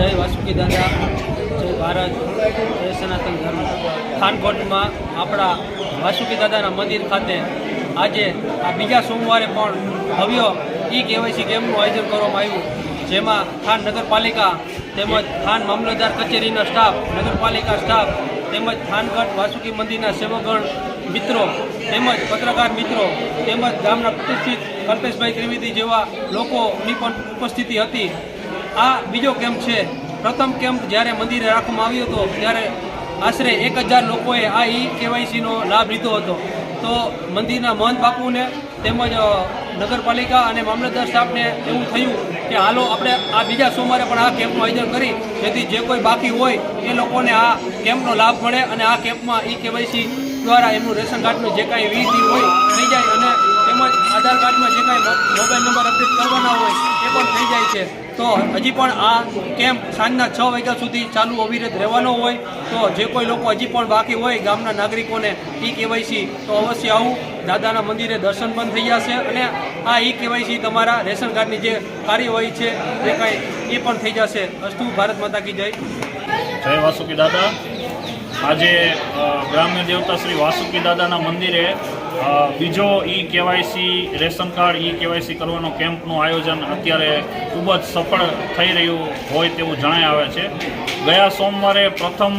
જય વાસુકી દાદા, જય ભારત, જય સનાતન ધર્મ. ખાનકોટમાં આપણા વાસુકી દાદાના મંદિર ખાતે આજે આ બીજા સોમવારે પણ ભવ્ય ઈ કેવાયસી ગેમનું આયોજન કરવામાં આવ્યું. જેમાં ખાન નગરપાલિકા તેમજ ખાન મામલતદાર કચેરીના સ્ટાફ, નગરપાલિકા સ્ટાફ તેમજ થાનગઢ વાસુકી મંદિરના સેવકગણ મિત્રો તેમજ પત્રકાર મિત્રો તેમજ ગામના પ્રતિષ્ઠિત કલ્પેશભાઈ ત્રિવેદી જેવા લોકોની પણ ઉપસ્થિતિ હતી. આ બીજો કેમ્પ છે. પ્રથમ કેમ્પ જ્યારે મંદિરે રાખવામાં આવ્યો હતો, ત્યારે આશરે એક હજાર લોકોએ આ ઈ કેવાયસીનો લાભ લીધો હતો. તો મંદિરના મહંત બાપુને તેમજ નગરપાલિકા અને મામલતદાર સ્ટાફને એવું થયું કે હાલો આપણે આ બીજા સોમવારે પણ આ કેમ્પનું આયોજન કરી, જેથી જે કોઈ બાકી હોય એ લોકોને આ કેમ્પનો લાભ મળે અને આ કેમ્પમાં ઈ કેવાયસી દ્વારા એમનું રેશન કાર્ડનું જે કાંઈ વિધિ હોય થઈ જાય અને તેમજ આધાર કાર્ડમાં જે કાંઈ મોબાઈલ નંબર અપડેટ કરવાના હોય, એ પણ છે. તો હજી પણ આ કેમ્પ સાંજના છ વાગ્યા સુધી ચાલુ અવિરત રહેવાનો હોય, તો જે કોઈ લોકો હજી પણ બાકી હોય ગામના નાગરિકોને ઈ કેવાયસી તો અવશ્ય આવું. દાદાના મંદિરે દર્શન પણ થઈ જશે અને આ ઈ કેવાયસી તમારા રેશન કાર્ડની જે કાર્યવાહી છે, જે કાંઈ એ પણ થઈ જશે. અસ્તુ, ભારત માતા કી જય. જય વાસુકી દાદા. આજે ગ્રામ્ય દેવતા શ્રી વાસુકી દાદાના મંદિરે બીજો e KYC, ration card e KYC કરવાનો કેમ્પનું આયોજન અત્યારે ખૂબ જ સફળ થઈ રહ્યું હોય તેવું જણાય આવે છે. ગયા સોમવારે પ્રથમ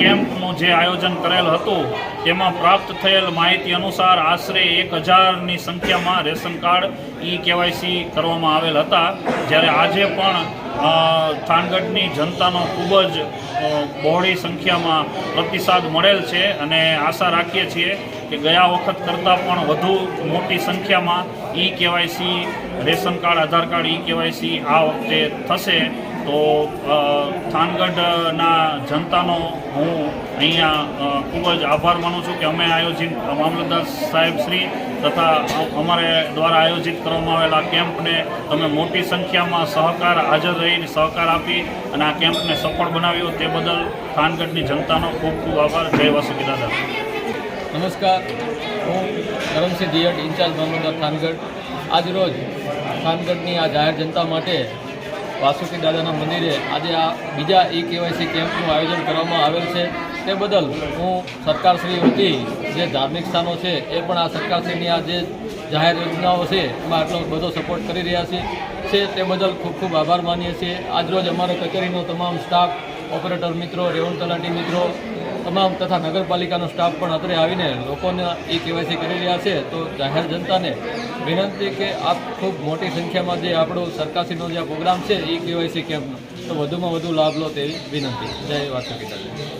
કેમ્પનું જે આયોજન કરેલ હતું, તેમાં પ્રાપ્ત થયેલ માહિતી અનુસાર આશરે એક હજારની સંખ્યામાં રેશન કાર્ડ ઈ કેવાયસી કરવામાં આવેલ હતા. જ્યારે આજે પણ થાનગઢની જનતાનો ખૂબ જ બહોળી સંખ્યામાં પ્રતિસાદ મળેલ છે અને આશા રાખીએ છીએ કે ગયા વખત કરતાં પણ વધુ મોટી સંખ્યામાં e KYC, ration card, Aadhaar card e KYC આ વખતે થશે. તો થાનગઢના જનતાનો હું અહીંયા ખૂબ જ આભાર માનું છું કે અમે આયોજિત, મામલતદાર સાહેબ શ્રી તથા અમારે દ્વારા આયોજિત કરવામાં આવેલા કેમ્પને તમે મોટી સંખ્યામાં સહકાર હાજર રહીને સહકાર આપી અને આ કેમ્પને સફળ બનાવ્યો તે બદલ થાનગઢની જનતાનો ખૂબ ખૂબ આભાર. જય વાસુકી દાદા. નમસ્કાર. હું કરમસિંહ દિયટ ઇન્ચાર્જ મામલતદાર થાનગઢ. આજરોજ ખાનગઢની આ જાહેર જનતા માટે વાસુકી દાદાના મંદિરે આજે આ બીજા ઈ કેવાયસી કેમ્પનું આયોજન કરવામાં આવેલ છે. તે બદલ હું સરકારશ્રી વતી જે ધાર્મિક સ્થાનો છે એ પણ આ સરકારશ્રીની આ જે જાહેર યોજનાઓ છે એમાં આટલો બધો સપોર્ટ કરી રહ્યા છે. છે તે બદલ ખૂબ ખૂબ આભાર માનીએ છીએ. આજરોજ અમારો કચેરીનો તમામ સ્ટાફ ઓપરેટર મિત્રો, રેવણ તલાટી મિત્રો તમામ તથા નગરપાલિકાનો સ્ટાફ પણ અત્રે આવીને લોકોને એ કેવાયસી કરી રહ્યા છે, તો જાહેર જનતાને વિનંતી કે આપ ખૂબ મોટી સંખ્યામાં જે આપણો સરકારશ્રીનો જે પ્રોગ્રામ છે, એ કેવાયસી કેમ્પનો. તો વધુમાં વધુ લાભ લો તેવી વિનંતી. જય દાદા